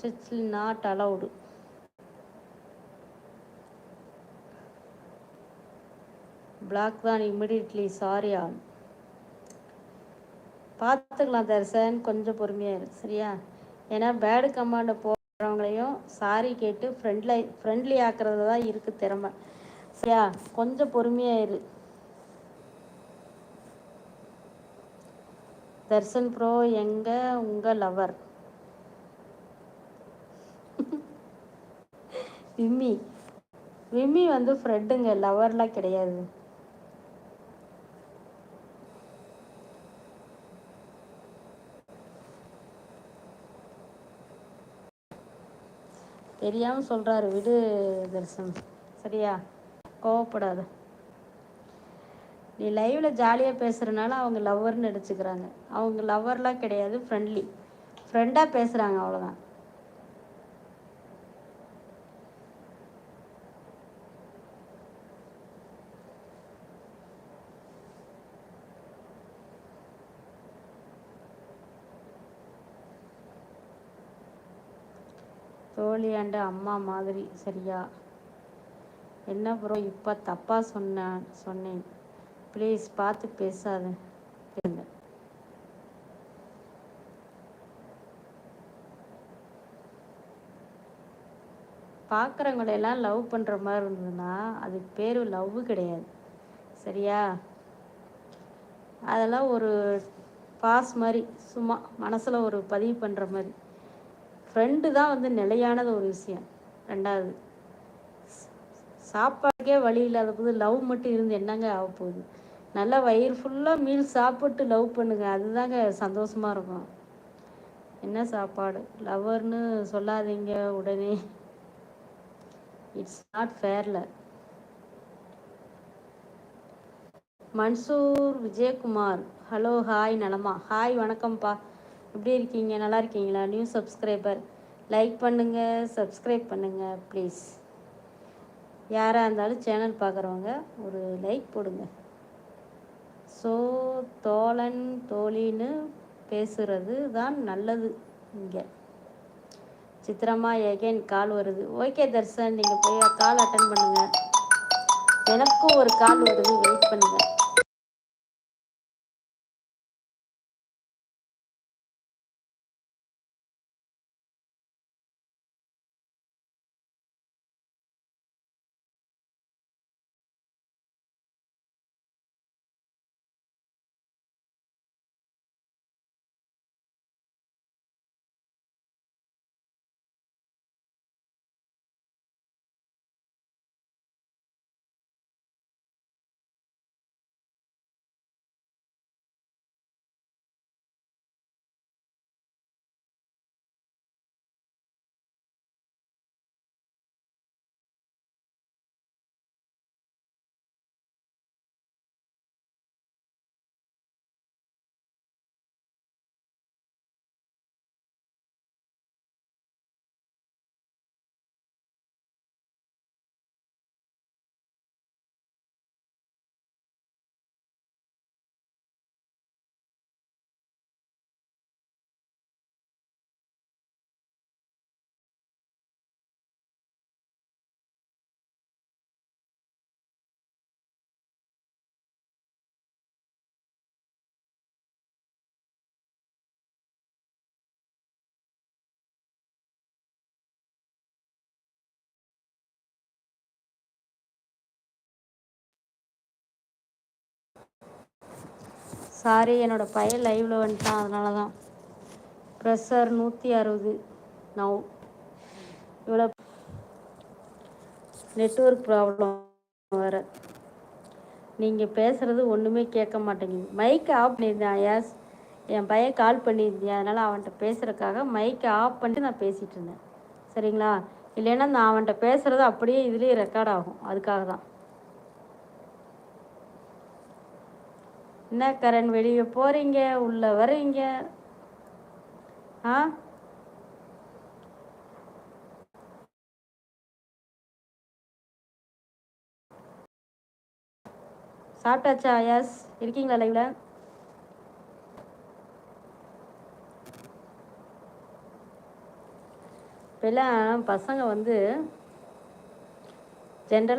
ஸ்டிச்சில் not allowed block தான் immediately sorry ஆன் பார்த்துக்கலாம் தர்சன். கொஞ்சம் பொறுமையாக இரு சரியா? ஏன்னா பேடு கமாண்டை போடுறவங்களையும் சாரி கேட்டு ஃப்ரெண்ட்லி ஃப்ரெண்ட்லி ஆக்கிறது தான் இருக்குது திறமை. சரியா? கொஞ்சம் பொறுமையாக இரு. தர்சன் ப்ரோ எங்கே உங்கள் லவர் விம்மி. விம்மி வந்து ஃப்ரெண்டுங்க லவர்லாம் கிடையாது. தெரியாமல் சொல்கிறாரு விடு தர்சன் சரியா? கோவப்படாத. நீ லைவில் ஜாலியாக பேசுகிறனால அவங்க லவ்வர்னு நடிச்சுக்கிறாங்க. அவங்க லவ்வர்லாம் கிடையாது ஃப்ரெண்ட்லி ஃப்ரெண்டாக பேசுகிறாங்க அவ்வளோதான் தோழியாண்ட அம்மா மாதிரி சரியா? என்ன ப்ரோ இப்போ தப்பாக சொன்னேன் சொன்னேன். ப்ளீஸ் பார்த்து பேசாத. பார்க்குறவங்களையெல்லாம் லவ் பண்ணுற மாதிரி இருந்ததுன்னா அதுக்கு பேர் லவ் கிடையாது. சரியா? அதெல்லாம் ஒரு பாஸ் மாதிரி சும்மா மனசில் ஒரு பதிவு பண்ணுற மாதிரி. ஃப்ரெண்டு தான் வந்து நிலையானது ஒரு விஷயம். ரெண்டாவது சாப்பாடுக்கே வழி இல்லாத போது லவ் மட்டும் இருந்து என்னங்க ஆக போகுது? நல்லா வயிறு ஃபுல்லாக மீல் சாப்பிட்டு லவ் பண்ணுங்க அதுதாங்க சந்தோஷமாக இருக்கும். என்ன சாப்பாடு? லவர்னு சொல்லாதீங்க உடனே. இட்ஸ் நாட் ஃபேர்ல மன்சூர் விஜயகுமார். ஹலோ ஹாய் நலமா? ஹாய் வணக்கம்ப்பா. எப்படி இருக்கீங்க? நல்லா இருக்கீங்களா? நியூ சப்ஸ்கிரைபர் லைக் பண்ணுங்கள் சப்ஸ்கிரைப் பண்ணுங்கள் ப்ளீஸ் யாராக இருந்தாலும் சேனல் பார்க்குறவங்க ஒரு லைக் போடுங்க. ஸோ தோழன் தோழின்னு பேசுகிறது தான் நல்லது இங்கே. சித்திரமா எகைன் கால் வருது. ஓகே தர்சன் நீங்கள் போய் கால் அட்டன் பண்ணுங்கள் எனக்கும் ஒரு கால் வருது. வெயிட் பண்ணுங்கள் சாரி என்னோடய பையன் லைவில் வந்துட்டான் அதனால தான் ப்ரெஷர் நூற்றி அறுபது. நவ் இவ்வளோ நெட்ஒர்க் ப்ராப்ளம் வேறு. நீங்கள் பேசுகிறது ஒன்றுமே கேட்க மாட்டேங்குது. மைக்கை ஆஃப் பண்ணியிருந்தேன் யாஸ் என் பையன் கால் பண்ணியிருந்தேன் அதனால் அவன்கிட்ட பேசுகிறக்காக மைக்கை ஆஃப் பண்ணிட்டு நான் பேசிகிட்டு இருந்தேன். சரிங்களா? இல்லைன்னா நான் அவன்கிட்ட பேசுகிறது அப்படியே இதுலேயே ரெக்கார்ட் ஆகும். அதுக்காக தான் என்ன கரண் வெளியே போகிறீங்க உள்ளே வர்றீங்க? ஆ? சாப்பிட்டாச்சா யாஸ்? இருக்கீங்களா லைவ்ல? இப்போல்லாம் பசங்க வந்து ஜென்ரலாக